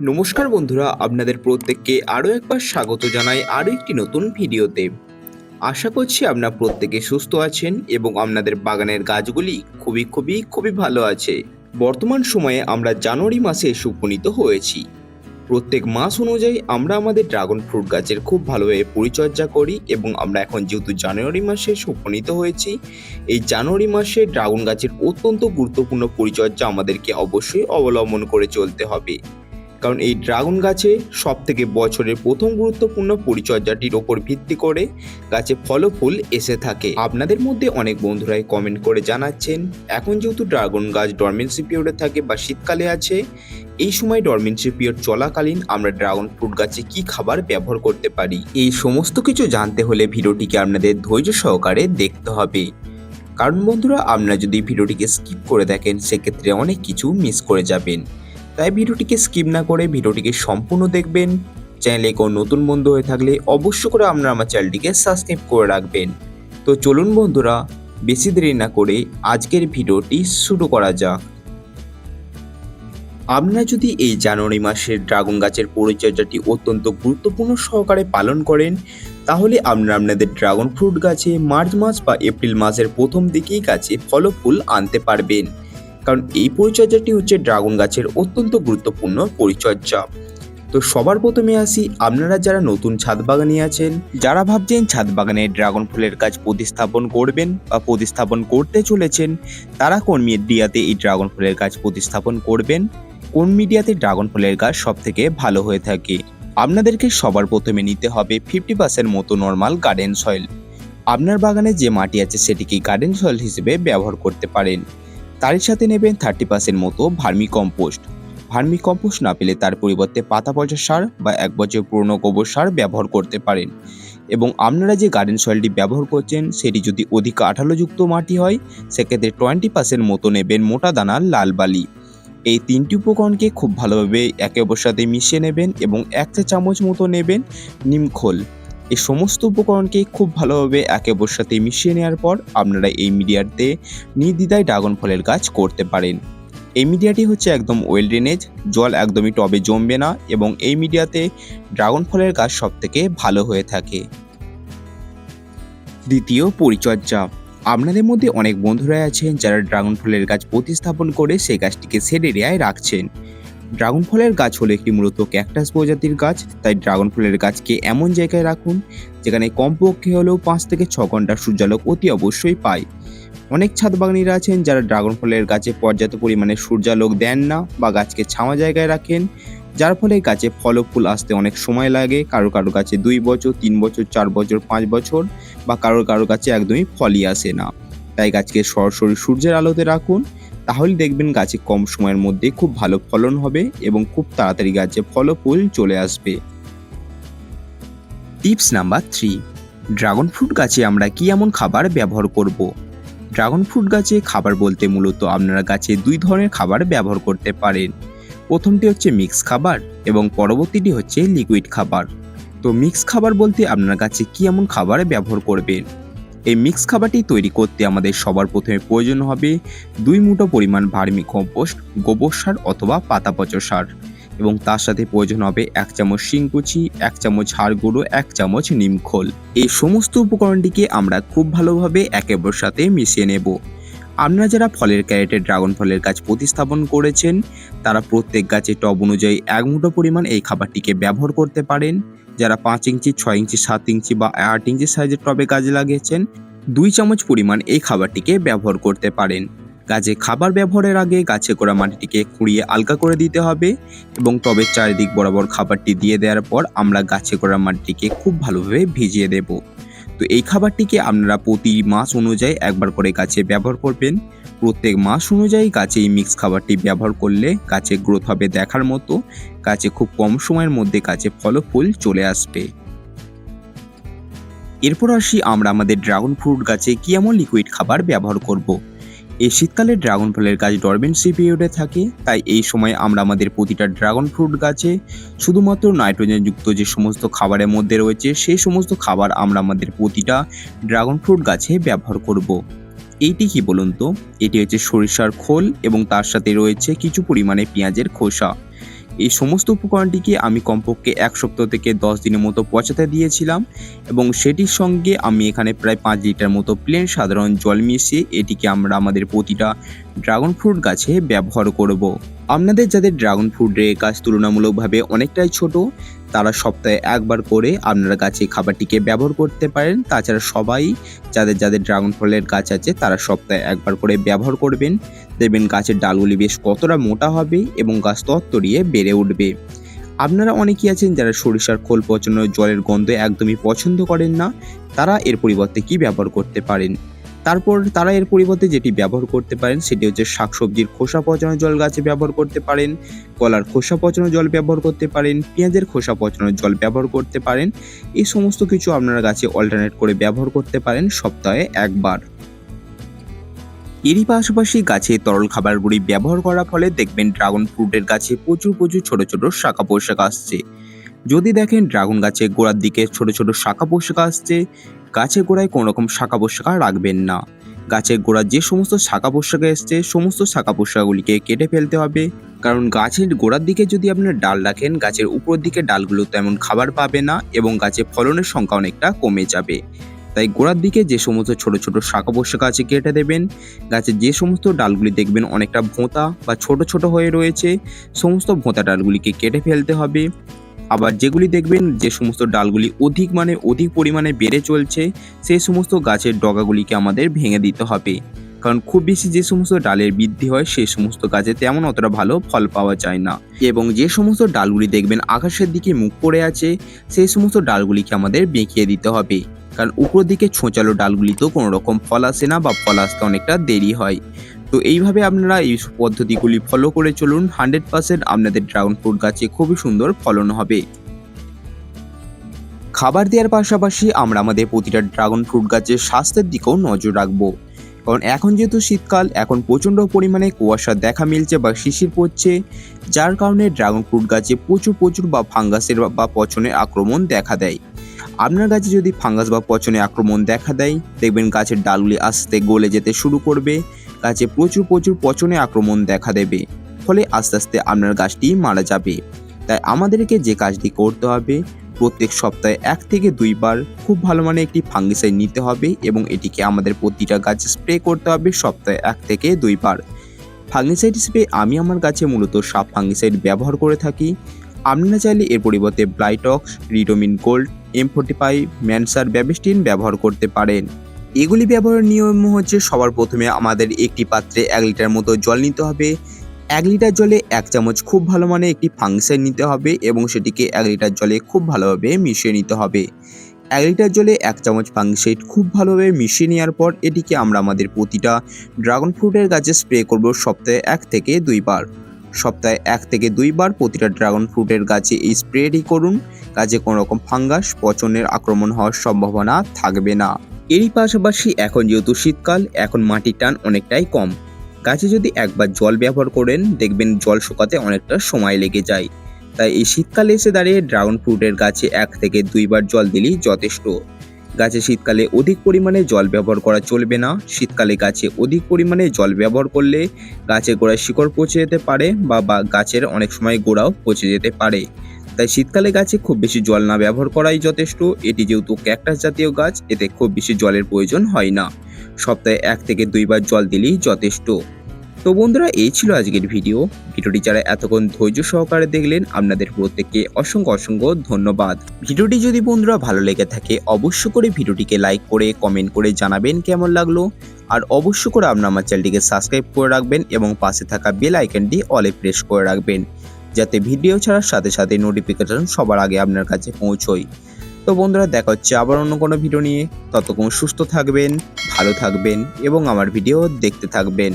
নমস্কার বন্ধুরা, আপনাদের প্রত্যেককে আরও একবার স্বাগত জানাই আরও একটি নতুন ভিডিওতে। আশা করছি আপনারা প্রত্যেকে সুস্থ আছেন এবং আপনাদের বাগানের গাছগুলি খুবই খুবই খুবই ভালো আছে। বর্তমান সময়ে আমরা জানুয়ারি মাসে এসে উপনীত হয়েছি। প্রত্যেক মাস অনুযায়ী আমরা আমাদের ড্রাগন ফ্রুট গাছের খুব ভালোভাবে পরিচর্যা করি এবং আমরা এখন যেহেতু জানুয়ারি মাসে এসে উপনীত হয়েছি, এই জানুয়ারি মাসে ড্রাগন গাছের অত্যন্ত গুরুত্বপূর্ণ পরিচর্যা আমাদেরকে অবশ্যই অবলম্বন করে চলতে হবে। কারণ এই ড্রাগন গাছে সব থেকে বছরের প্রথম গুরুত্বপূর্ণ পরিচর্যাটির ওপর ভিত্তি করে গাছে ফল ফুল এসে থাকে। আপনাদের মধ্যে অনেক বন্ধুরাই কমেন্ট করে জানাচ্ছেন, এখন যেহেতু ড্রাগন গাছ ডরমেন্সি পিরিয়ডে থাকে বা শীতকালে আছে, এই সময় ডরমেন্সি পিরিয়ড চলাকালীন আমরা ড্রাগন ফ্রুট গাছে কি খাবার ব্যবহার করতে পারি? এই সমস্ত কিছু জানতে হলে ভিডিওটিকে আপনাদের ধৈর্য সহকারে দেখতে হবে। কারণ বন্ধুরা, আপনারা যদি ভিডিওটিকে স্কিপ করে দেখেন, সেক্ষেত্রে অনেক কিছু মিস করে যাবেন। তাই ভিডিওটিকে স্কিপ না করে ভিডিওটিকে সম্পূর্ণ দেখবেন। চ্যানেলে কোনো নতুন বন্ধু হয়ে থাকলে অবশ্য করে আপনারা আমার চ্যানেলটিকে সাবস্ক্রাইব করে রাখবেন। তো চলুন বন্ধুরা, বেশি দেরি না করে আজকের ভিডিওটি শুরু করা যাক। আপনারা যদি এই জানুয়ারি মাসের ড্রাগন গাছের পরিচর্যাটি অত্যন্ত গুরুত্বপূর্ণ সহকারে পালন করেন, তাহলে আপনারা আপনাদের ড্রাগন ফ্রুট গাছে মার্চ মাস বা এপ্রিল মাসের প্রথম দিকেই গাছে ফল ফুল আনতে পারবেন। কারণ এই পরিচর্যাটি হচ্ছে ড্রাগন গাছের অত্যন্ত গুরুত্বপূর্ণ পরিচর্যা। তো সবার প্রথমে আসি, আপনারা যারা নতুন ছাদ বাগানে আছেন, যারা ভাবছেন ছাদ বাগানে ড্রাগন ফুলের গাছ প্রতিস্থাপন করবেন বা প্রতিস্থাপন করতে চলেছেন, তারা কোন মিডিয়াতে এই ড্রাগন ফুলের গাছ প্রতিস্থাপন করবেন? কোন মিডিয়াতে ড্রাগন ফুলের গাছ সব থেকে ভালো হয়ে থাকে? আপনাদেরকে সবার প্রথমে নিতে হবে ফিফটি পার্সেন্ট মতো নর্মাল গার্ডেন সয়েল আপনার বাগানে যে মাটি আছে সেটিকে গার্ডেন সয়েল হিসেবে ব্যবহার করতে পারেন। তারই সাথে নেবেন থার্টি পার্সেন্ট মতো ভার্মি কম্পোস্ট ভার্মি কম্পোস্ট না পেলে তার পরিবর্তে পাতা পচা সার বা এক বছর পুরনো গোবর সার ব্যবহার করতে পারেন। এবং আপনারা যে গার্ডেন সয়েলটি ব্যবহার করছেন, সেটি যদি অধিক আঠালোযুক্ত মাটি হয়, সেক্ষেত্রে টোয়েন্টি পার্সেন্ট মতো নেবেন মোটা দানার লাল বালি। এই তিনটি উপকরণকে খুব ভালোভাবে একে অপর সাথে মিশিয়ে নেবেন এবং এক চা চামচ মতো নেবেন নিমখোল এই সমস্ত উপকরণকে খুব ভালোভাবে একে অপর সাথে মিশিয়ে নেওয়ার পর আপনারা এই মিডিয়াতে নির্দ্বিধায় ড্রাগন ফলের গাছ করতে পারেন। এই মিডিয়াটি হচ্ছে একদম ওয়েল ড্রেনেজ, জল একদমই টবে জমবে না এবং এই মিডিয়াতে ড্রাগন ফলের গাছ সব থেকে ভালো হয়ে থাকে। দ্বিতীয় পরিচর্যা। আপনাদের মধ্যে অনেক বন্ধুরা আছেন যারা ড্রাগন ফলের গাছ প্রতিস্থাপন করে সেই গাছটিকে সেড এরিয়ায় রাখছেন। ড্রাগন ফলের গাছ হলো একটি মূলত ক্যাকটাস প্রজাতির গাছ। তাই ড্রাগন ফলের গাছকে এমন জায়গায় রাখুন, যেখানে কমপক্ষে হলেও পাঁচ থেকে ছ ঘণ্টা সূর্যালোক অতি অবশ্যই পায়। অনেক ছাদ বাগানিরা আছেন যারা ড্রাগন ফলের গাছে পর্যাপ্ত পরিমাণে সূর্যালোক দেন না বা গাছকে ছাওয়া জায়গায় রাখেন, যার ফলে গাছে ফল ফুল আসতে অনেক সময় লাগে। কারও কারও গাছে দুই বছর, তিন বছর, চার বছর, পাঁচ বছর বা কারোর কারও গাছে একদমই ফলই আসে না। তাই গাছকে সরাসরি সূর্যের আলোতে রাখুন তাহলে দেখবেন গাছে কম সময়ের মধ্যে খুব ভালো ফলন হবে এবং খুব তাড়াতাড়ি গাছে ফল ফুল চলে আসবে। Tips number three, dragon fruit গাছে আমরা কি এমন খাবার ব্যবহার করব? ড্রাগন ফ্রুট গাছে খাবার বলতে মূলত আপনারা গাছে দুই ধরনের খাবার ব্যবহার করতে পারেন। প্রথমটি হচ্ছে মিক্স খাবার এবং পরবর্তীটি হচ্ছে লিকুইড খাবার। তো মিক্স খাবার বলতে আপনার গাছে কি এমন খাবার ব্যবহার করবেন? এই মিক্স খাবারটি তৈরি করতে আমাদের সবার প্রথমে প্রয়োজন হবে দুই মুঠো পরিমাণ ভার্মি কম্পোস্ট, গোবর সার অথবা পাতা পচা সার। এবং তার সাথে প্রয়োজন হবে এক চামচ শিংকুচি এক চামচ হাড় গুঁড়ো, এক চামচ নিমখোল এই সমস্ত উপকরণটিকে আমরা খুব ভালোভাবে একে অপর সাথে মিশিয়ে নেব। আপনারা যারা ফলের ক্যারেটে ড্রাগন ফলের গাছ প্রতিস্থাপন করেছেন, তারা প্রত্যেক গাছে টব অনুযায়ী এক মুঠো পরিমাণ এই খাবারটিকে ব্যবহার করতে পারেন। যারা পাঁচ ইঞ্চি, ছয় ইঞ্চি, সাত ইঞ্চি বা আট ইঞ্চি সাইজের টবে গাছ লাগিয়েছেন, দুই চামচ পরিমাণ এই খাবারটিকে ব্যবহার করতে পারেন। গাছে খাবার ব্যবহারের আগে গাছে করা মাটিটিকে খুঁড়িয়ে আলগা করে দিতে হবে এবং টবের চারিদিক বরাবর খাবারটি দিয়ে দেওয়ার পর আমরা গাছে করা মাটিটিকে খুব ভালোভাবে ভিজিয়ে দেব। তো এই খাবারটিকে আপনারা প্রতি মাস অনুযায়ী একবার করে গাছে ব্যবহার করবেন। প্রত্যেক মাস অনুযায়ী গাছে এই মিক্স খাবারটি ব্যবহার করলে গাছে গ্রোথ হবে দেখার মতো। গাছে খুব কম সময়ের মধ্যে গাছে ফল ফুল চলে আসবে। এরপর আসি আমরা আমাদের ড্রাগন ফ্রুট গাছে কি এমন লিকুইড খাবার ব্যবহার করব। এই শীতকালে ড্রাগন ফলের গাছ ডরমেন্সি পিরিয়ডে থাকে, তাই এই সময় আমরা আমাদের প্রতিটা ড্রাগন ফ্রুট গাছে শুধুমাত্র নাইট্রোজেনযুক্ত যে সমস্ত খাবারের মধ্যে রয়েছে, সেই সমস্ত খাবার আমরা আমাদের প্রতিটা ড্রাগন ফ্রুট গাছে ব্যবহার করব। এইটি কি বলুন তো এটি হচ্ছে সরিষার খোল এবং তার সাথে রয়েছে কিছু পরিমাণে পেঁয়াজের খোসা এই সমস্ত উপকরণটিকে আমি কমপক্ষে এক সপ্তাহ থেকে দশ দিনের মতো পচাতে দিয়েছিলাম এবং সেটির সঙ্গে আমি এখানে প্রায় পাঁচ লিটার মতো প্লেন সাধারণ জল মিশিয়ে এটিকে আমরা আমাদের প্রতিটা ড্রাগন ফ্রুট গাছে ব্যবহার করব। আপনাদের যাদের ড্রাগন ফ্রুটের গাছ তুলনামূলকভাবে অনেকটাই ছোট তারা সপ্তাহে একবার করে আপনারা গাছে খাবারটিকে ব্যবহার করতে পারেন। তাছাড়া সবাই যাদের যাদের ড্রাগন ফলের গাছ আছে, তারা সপ্তাহে একবার করে ব্যবহার করবেন। দেখবেন গাছের ডালগুলি বেশ কতটা মোটা হবে এবং গাছ তত্তরিয়ে বেড়ে উঠবে। আপনারা অনেকেই আছেন যারা সরিষার খোল পচানো জলের গন্ধ একদমই পছন্দ করেন না। তারা এর পরিবর্তে কি ব্যবহার করতে পারেন? তারপর তারা এর পরিবর্তে যেটি ব্যবহার করতে পারেন, সেটি হচ্ছে শাকসবজির খোসা পচানো জল গাছে ব্যবহার করতে পারেন, কলার খোসা পচানো জল ব্যবহার করতে পারেন, পেঁয়াজের খোসা পচানো জল ব্যবহার করতে পারেন। এই সমস্ত কিছু আপনারা গাছে অল্টারনেট করে ব্যবহার করতে পারেন সপ্তাহে একবার। এরই পাশাপাশি গাছে তরল খাবারগুলি ব্যবহার করার ফলে দেখবেন ড্রাগন ফ্রুটের গাছে প্রচুর প্রচুর ছোট ছোট শাখা পোশাক আসছে। যদি দেখেন ড্রাগন গাছে গোড়ার দিকে ছোট ছোট শাখা পোশাক আসছে, গাছের গোড়ায় কোনো রকম শাখা পোশাকা রাখবেন না। গাছের গোড়ার যে সমস্ত শাখা পোশাক এসছে, সমস্ত শাখা পোশাকগুলিকে কেটে ফেলতে হবে। কারণ গাছের গোড়ার দিকে যদি আপনার ডাল রাখেন, গাছের উপর দিকে ডালগুলো তেমন খাবার পাবে না এবং গাছে ফলনের সংখ্যা অনেকটা কমে যাবে। তাই গোড়ার দিকে যে সমস্ত ছোট ছোট শাখা পোশাক আছে কেটে দেবেন। গাছের যে সমস্ত ডালগুলি দেখবেন অনেকটা ভোঁতা বা ছোট ছোট হয়ে রয়েছে, সমস্ত ভোঁতা ডালগুলিকে কেটে ফেলতে হবে। আবার যেগুলি দেখবেন যে সমস্ত ডালগুলি অধিক মানে অধিক পরিমাণে বেড়ে চলছে সেই সমস্ত গাছের ডগাগুলিকে আমাদের ভেঙে দিতে হবে। কারণ খুব বেশি যে সমস্ত ডালের বৃদ্ধি হয় সেই সমস্ত গাছে তেমন অতটা ভালো ফল পাওয়া যায় না। এবং যে সমস্ত ডালগুলি দেখবেন আকাশের দিকে মুখ করে আছে সেই সমস্ত ডালগুলিকে আমাদের বেঁকিয়ে দিতে হবে। কারণ উপর দিকে ছোঁচালো ডালগুলিতেও কোনো রকম ফল আসে না বা ফল আসতে অনেকটা দেরি হয়। তো এইভাবে আপনারা এই পদ্ধতিগুলি ফলো করে চলুন। হান্ড্রেড পার্সেন্ট আপনাদের ড্রাগন ফ্রুট গাছে খুবই সুন্দর ফলন হবে। খাবার দেওয়ার পাশাপাশি আমরা আমাদের প্রতিটা ড্রাগন ফ্রুট গাছের স্বাস্থ্যের দিকেও নজর রাখব। কারণ এখন যেহেতু শীতকাল, এখন প্রচণ্ড পরিমাণে কুয়াশা দেখা মিলছে বা শিশির পড়ছে, যার কারণে ড্রাগন ফ্রুট গাছে প্রচুর প্রচুর বা ফাঙ্গাসের বা পচনের আক্রমণ দেখা দেয়। আপনার গাছে যদি ফাঙ্গাস বা পচনে আক্রমণ দেখা দেয়, দেখবেন গাছের ডালগুলি আস্তে গলে যেতে শুরু করবে। গাছে প্রচুর প্রচুর পচনে আক্রমণ দেখা দেবে। ফলে আস্তে আস্তে আপনার গাছটি মারা যাবে। তাই আমাদেরকে যে কাজটি করতে হবে, প্রত্যেক সপ্তাহে এক থেকে দুইবার খুব ভালো মানে একটি ফাঙ্গিসাইড নিতে হবে এবং এটিকে আমাদের প্রতিটা গাছে স্প্রে করতে হবে সপ্তাহে এক থেকে দুইবার ফাঙ্গিসাইড হিসেবে আমি আমার গাছে মূলত সাপ ফাঙ্গিসাইড ব্যবহার করে থাকি। আপনারা চাইলে এর পরিবর্তে Blitox Ridomil Gold M forty five ম্যানসার Bavistin ব্যবহার করতে পারেন। এগুলি ব্যবহারের নিয়ম হচ্ছে সবার প্রথমে আমাদের একটি পাত্রে এক লিটার মতো জল নিতে হবে। এক লিটার জলে এক চামচ খুব ভালো মানে একটি ফাংশন নিতে হবে এবং সেটিকে এক লিটার জলে খুব ভালোভাবে মিশিয়ে নিতে হবে। এক লিটার জলে এক চামচ ফাংসাইড খুব ভালোভাবে মিশিয়ে নেওয়ার পর এটিকে আমরা আমাদের প্রতিটা ড্রাগন ফ্রুটের গাছে স্প্রে করব সপ্তাহে এক থেকে দুইবার। সপ্তাহে এক থেকে দুইবার প্রতিটা ড্রাগন ফ্রুটের গাছে এই স্প্রেটি করুন। গাছে কোনো রকম ফাঙ্গাস, পচনের আক্রমণ হওয়ার সম্ভাবনা থাকবে না। এরই পাশাপাশি এখন যেহেতু শীতকাল, এখন মাটির টান অনেকটাই কম। গাছে যদি একবার জল ব্যবহার করেন, দেখবেন জল শুকাতে অনেকটা সময় লেগে যায়। তাই এই শীতকালে এসে দাঁড়িয়ে ড্রাগন ফ্রুটের গাছে এক থেকে দুইবার জল দিলেই যথেষ্ট। গাছে শীতকালে অধিক পরিমাণে জল ব্যবহার করা চলবে না। শীতকালে গাছে অধিক পরিমাণে জল ব্যবহার করলে গাছের গোড়ায় শিকড় পচে যেতে পারে বা বা গাছের অনেক সময় গোড়াও পচে যেতে পারে। তাই শীতকালে গাছে খুব বেশি জল না ব্যবহার করাই যথেষ্ট। এটি যেহেতু ক্যাকটাস জাতীয় গাছ, এতে খুব বেশি জলের প্রয়োজন হয় না। সপ্তাহে এক থেকে দুইবার জল দিলেই যথেষ্ট। তো বন্ধুরা, এই ছিল আজকের ভিডিও। ভিডিওটি যারা এতক্ষণ ধৈর্য সহকারে দেখলেন, আপনাদের প্রত্যেককে অসংখ্য অসংখ্য ধন্যবাদ। ভিডিওটি যদি বন্ধুরা ভালো লেগে থাকে অবশ্য করে ভিডিওটিকে লাইক করে, কমেন্ট করে জানাবেন কেমন লাগল। আর অবশ্য করে আপনার আমার চ্যানেলটিকে সাবস্ক্রাইব করে রাখবেন এবং পাশে থাকা বেল আইকনটি অলে প্রেস করে রাখবেন, যাতে ভিডিও ছাড়ার সাথে সাথে নোটিফিকেশন সবার আগে আপনার কাছে পৌঁছয়। তো বন্ধুরা, দেখা হচ্ছে আবার অন্য কোনো ভিডিও নিয়ে। ততক্ষণ সুস্থ থাকবেন, ভালো থাকবেন এবং আমার ভিডিও দেখতে থাকবেন।